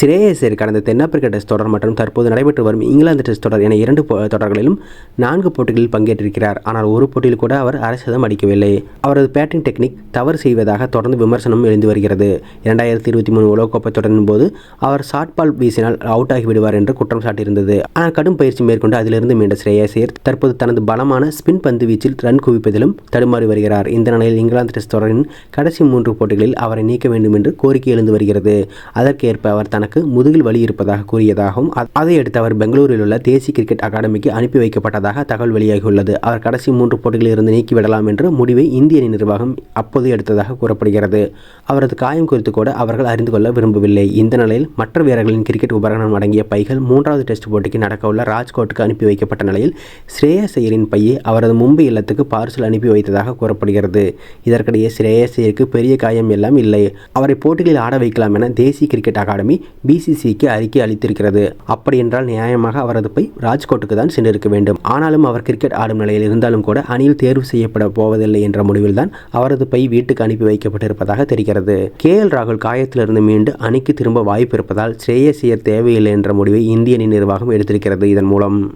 சிரேயசர் கடந்த தென்னாப்பிரிக்க டெஸ்ட் தொடர் மற்றும் தற்போது நடைபெற்று வரும் இங்கிலாந்து டெஸ்ட் தொடர் என இரண்டு போ- தொடர்களிலும் நான்கு போட்டிகளில் பங்கேற்றிருக்கிறார். ஆனால் ஒரு போட்டியில் கூட அவர் அரசதம் அடிக்கவில்லை. அவரது பேட்டிங் டெக்னிக் தவறு செய்வதாக தொடர்ந்து விமர்சனம் எழுந்து வருகிறது. இரண்டாயிரத்தி இருபத்தி மூணு உலகக்கோப்பை தொடரின் போது அவர் ஷார்ட் பால் வீசினால் அவுட் ஆகிவிடுவார் என்று குற்றம் சாட்டியிருந்தது. ஆனால் கடும் பயிற்சி மேற்கொண்டு அதிலிருந்து மீண்ட ஸ்ரேயசேர் தற்போது தனது பலமான ஸ்பின் பந்து வீச்சில் ரன் குவிப்பதிலும் தடுமாறி வருகிறார். இந்த நிலையில் இங்கிலாந்து டெஸ்ட் தொடரின் கடைசி மூன்று போட்டிகளில் அவரை நீக்க வேண்டும் என்று கோரிக்கை எழுந்து வருகிறது. அதற்கேற்ப அவர் தனக்கு முதுகில் வலி இருப்பதாக கூறியதாகவும் அதையடுத்து அவர் பெங்களூரில் உள்ள தேசிய கிரிக்கெட் அகாடமிக்கு அனுப்பி வைக்கப்பட்டதாக தகவல் வெளியாகியுள்ளது. அவர் கடைசி மூன்று போட்டிகளில் இருந்து நீக்கிவிடலாம் என்ற முடிவை இந்திய அணி நிர்வாகம் அப்போது எடுத்ததாக கூறப்படுகிறது. அவரது காயம் குறித்து கூட அவர்கள் அறிந்து கொள்ள விரும்பவில்லை. இந்த நிலையில் மற்ற வீரர்களின் கிரிக்கெட் உபகரணம் அடங்கிய பைகள் மூன்றாவது டெஸ்ட் போட்டிக்கு நடக்கவுள்ள ராஜ்கோட்டுக்கு அனுப்பி வைக்கப்பட்ட நிலையில் ஸ்ரேயஸ் ஐயரின் பையை அவரது மும்பை இல்லத்துக்கு பார்சல் அனுப்பி வைத்ததாக கூறப்படுகிறது. இதற்கிடையே ஸ்ரேயஸ் ஐயருக்கு பெரிய காயம் எல்லாம் இல்லை. அவரை போட்டிகளில் ஆட வைக்கலாம் என தேசிய கிரிக்கெட் அகாடமி பிசிசிக்கு அறிக்கை அளித்திருக்கிறது. அப்படி என்றால் நியாயமாக அவரது பை ராஜ்கோட்டுக்கு தான் சென்றிருக்க வேண்டும். ஆனாலும் அவர் கிரிக்கெட் ஆடும் நிலையில் இருந்தாலும் கூட அணியில் தேர்வு செய்யப்பட போவதில்லை என்ற முடிவில்தான் அவரது பை வீட்டுக்கு அனுப்பி வைக்கப்பட்டிருப்பதாக தெரிகிறது. கே. எல். ராகுல் காயத்திலிருந்து மீண்டு அணிக்கு திரும்ப வாய்ப்பு இருப்பதால் ஸ்ரேயஸ் ஐயர் தேவையில்லை என்ற முடிவை இந்திய அணி நிர்வாகம் எடுத்திருக்கிறது இதன் மூலம்.